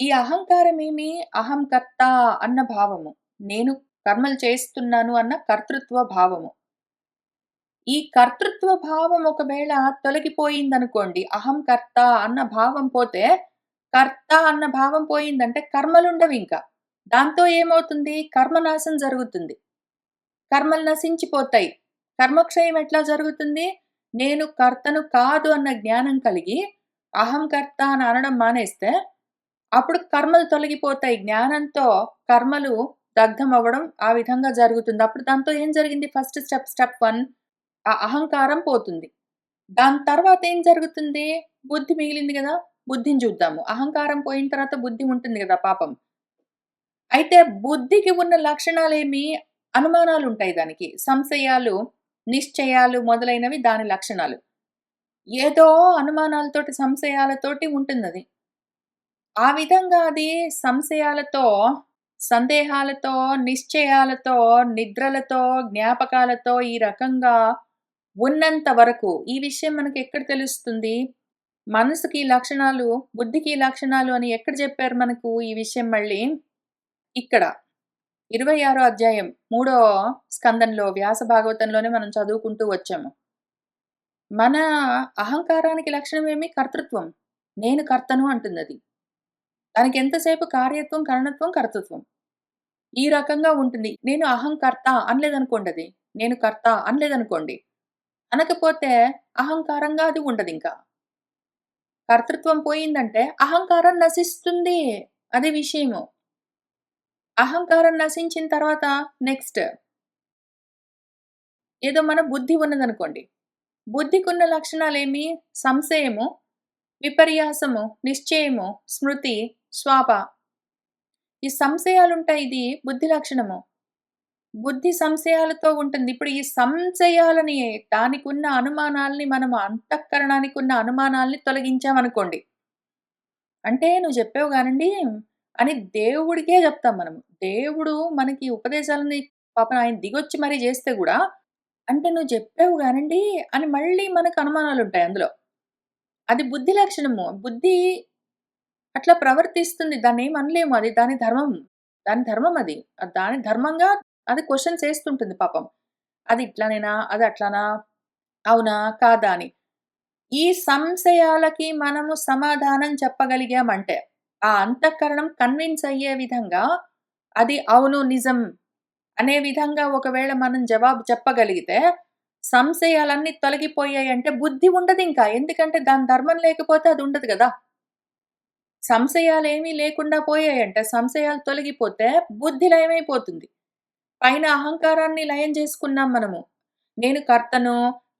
ఈ అహంకారమేమి అహం కర్త అన్న భావము. నేను కర్మలు చేస్తున్నాను అన్న కర్తృత్వ భావము. ఈ కర్తృత్వ భావం ఒకవేళ తొలగిపోయిందనుకోండి. అహం కర్త అన్న భావం పోతే, కర్త అన్న భావం పోయిందంటే కర్మలుండవింక. దాంతో ఏమవుతుంది? కర్మనాశం జరుగుతుంది. కర్మలు నశించిపోతాయి. కర్మక్షయం ఎట్లా జరుగుతుంది? నేను కర్తను కాదు అన్న జ్ఞానం కలిగి, అహం కర్త అని అనడం మానేస్తే, అప్పుడు కర్మలు తొలగిపోతాయి. జ్ఞానంతో కర్మలు దగ్ధమవ్వడం ఆ విధంగా జరుగుతుంది. అప్పుడు దాంతో ఏం జరిగింది? ఫస్ట్ స్టెప్ స్టెప్ వన్ ఆ అహంకారం పోతుంది. దాని తర్వాత ఏం జరుగుతుంది? బుద్ధి మిగిలింది కదా బుద్ధిని చూద్దాము. అహంకారం పోయిన తర్వాత బుద్ధి ఉంటుంది కదా పాపం. అయితే బుద్ధికి ఉన్న లక్షణాలేమి? అనుమానాలుంటాయి దానికి. సంశయాలు, నిశ్చయాలు మొదలైనవి దాని లక్షణాలు. ఏదో అనుమానాలతోటి, సంశయాలతోటి ఉంటుందది. ఆ విధంగా అది సంశయాలతో, సందేహాలతో, నిశ్చయాలతో, నిద్రలతో, జ్ఞాపకాలతో ఈ రకంగా ఉన్నంత వరకు ఈ విషయం మనకెక్కడ తెలుస్తుంది? మనసుకి లక్షణాలు, బుద్ధికి లక్షణాలు అని ఎక్కడ చెప్పారు మనకు ఈ విషయం మళ్ళీ? ఇక్కడ 26 అధ్యాయం మూడో స్కందంలో వ్యాస భాగవతంలోనే మనం చదువుకుంటూ వచ్చాము. మన అహంకారానికి లక్షణం ఏమి కర్తృత్వం. నేను కర్తను అంటుందది. దానికి ఎంతసేపు కార్యత్వం, కరణత్వం, కర్తృత్వం. ఈ రకంగా ఉంటుంది. నేను అహం కర్త అది నేను కర్త అనలేదనుకోండి. అనకపోతే అహంకారంగా అది ఉండదు ఇంకా కర్తృత్వం పోయిందంటే అహంకారం నశిస్తుంది. అది విషయము. అహంకారం నశించిన తర్వాత నెక్స్ట్ ఏదో మన బుద్ధి ఉన్నదనుకోండి. బుద్ధికున్న లక్షణాలేమి? సంశయము, విపర్యాసము, నిశ్చయము, స్మృతి, స్వాప. ఈ సంశయాలుంటాయి ఇది బుద్ధి లక్షణము. బుద్ధి సంశయాలతో ఉంటుంది. ఇప్పుడు ఈ సంశయాలని దానికున్న అనుమానాల్ని మనం అంతఃకరణానికి ఉన్న అనుమానాల్ని తొలగించామనుకోండి. అంటే "నువ్వు చెప్పావు కానండి అని దేవుడికే చెప్తాం మనం దేవుడు మనకి ఉపదేశాలని పాపం ఆయన దిగొచ్చి మరీ చేస్తే కూడా "అంటే నువ్వు చెప్పావు కానండి అని మళ్ళీ మనకు అనుమానాలుంటాయి అందులో. అది బుద్ధి లక్షణము. బుద్ధి అట్లా ప్రవర్తిస్తుంది. దాన్ని అనలేము. అది దాని ధర్మం. దాని ధర్మం అది. దాని ధర్మంగా అది క్వశ్చన్స్ చేస్తుంటుంది పాపం. అది ఇట్లానేనా? అది అట్లానా? అవునా? కాదా? అని. ఈ సంశయాలకి మనము సమాధానం చెప్పగలిగామంటే, ఆ అంతఃకరణం కన్విన్స్ అయ్యే విధంగా అది అవును, నిజం అనే విధంగా ఒకవేళ మనం జవాబు చెప్పగలిగితే, సంశయాలన్నీ తొలగిపోయాయంటే బుద్ధి ఉండదు ఇంకా ఎందుకంటే దాని ధర్మం లేకపోతే అది ఉండదు కదా సంశయాలేమీ లేకుండా పోయాయంటే, సంశయాలు తొలగిపోతే బుద్ధి లయమైపోతుంది. పైన అహంకారాన్ని లయం చేసుకున్నాం మనము. నేను కర్తను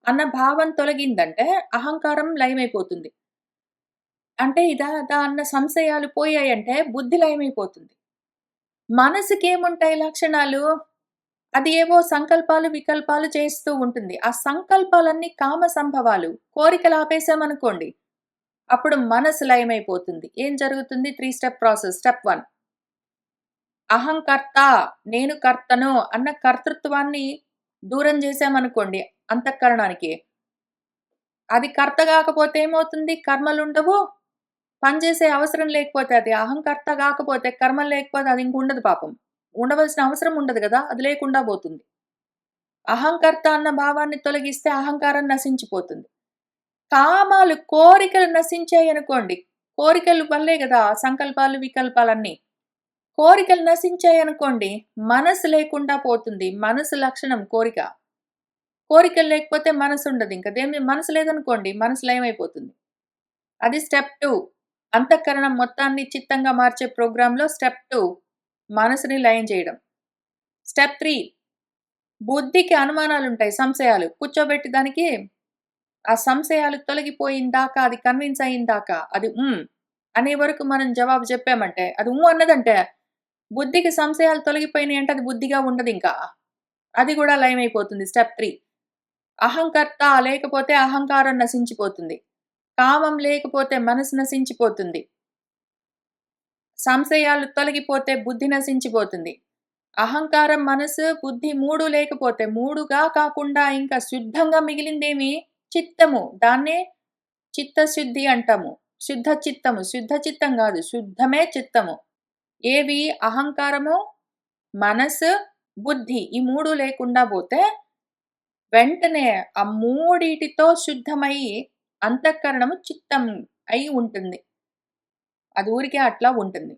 అన్న భావం తొలగిందంటే అహంకారం లయమైపోతుంది. అంటే ఇదా, అదా అన్న సంశయాలు పోయాయంటే బుద్ధి లయమైపోతుంది. మనసుకేముంటాయి లక్షణాలు? అది ఏవో సంకల్పాలు, వికల్పాలు చేస్తూ ఉంటుంది. ఆ సంకల్పాలన్నీ కామ సంభవాలు. కోరికలు ఆపేసామనుకోండి. అప్పుడు మనసు లయమైపోతుంది. ఏం జరుగుతుంది? Three step process. Step one అహంకర్త నేను కర్తను అన్న కర్తృత్వాన్ని దూరం చేశామనుకోండి అంతఃకరణానికి. అది కర్త కాకపోతే ఏమవుతుంది? కర్మలుండవు. పని చేసే అవసరం లేకపోతే అది అహంకర్త కాకపోతే కర్మలు లేకపోతే అది ఇంక ఉండదు పాపం. ఉండవలసిన అవసరం ఉండదు కదా అది లేకుండా పోతుంది. అహంకర్త అన్న భావాన్ని తొలగిస్తే అహంకారం నశించిపోతుంది. కామాలు, కోరికలు నశించాయనుకోండి. కోరికలు వల్లే కదా సంకల్పాలు, వికల్పాలన్నీ. కోరికలు నశించాయనుకోండి, మనసు లేకుండా పోతుంది. మనసు లక్షణం కోరిక. కోరికలు లేకపోతే మనసుండదింక. దేని మనసు లేదనుకోండి, మనసు లయమైపోతుంది. అది స్టెప్ టూ అంతఃకరణం మొత్తాన్ని చిత్తంగా మార్చే ప్రోగ్రాంలో స్టెప్ టూ మనసుని లయం చేయడం. స్టెప్ త్రీ బుద్ధికి అనుమానాలు ఉంటాయి సంశయాలు. కూర్చోబెట్టి దానికి ఆ సంశయాలు తొలగిపోయిందాకా, అది కన్విన్స్ అయిందాకా, అది అనే వరకు మనం జవాబు చెప్పామంటే, అది హ్మ్ అన్నదంటే, బుద్ధికి సంశయాలు తొలగిపోయినాయి అంటే అది బుద్ధిగా ఉండదు ఇంకా అది కూడా లయం అయిపోతుంది స్టెప్ త్రీ అహంకర్త లేకపోతే అహంకారం నశించిపోతుంది. కామం లేకపోతే మనసు నశించిపోతుంది. సంశయాలు తొలగిపోతే బుద్ధి నశించిపోతుంది. అహంకారం, మనసు, బుద్ధి మూడు లేకపోతే మూడుగా కాకుండా ఇంకా శుద్ధంగా మిగిలిందేమి? చిత్తము. దాన్నే చిత్తశుద్ధి అంటాము. శుద్ధ చిత్తము. శుద్ధ చిత్తం కాదు. శుద్ధమే చిత్తము. ఏవి? అహంకారము మనసు బుద్ధి. ఈ మూడు లేకుండా పోతే వెంటనే ఆ మూడిటితో శుద్ధమై అంతఃకరణము చిత్తం అయి ఉంటుంది. అది ఊరికే అట్లా ఉంటుంది.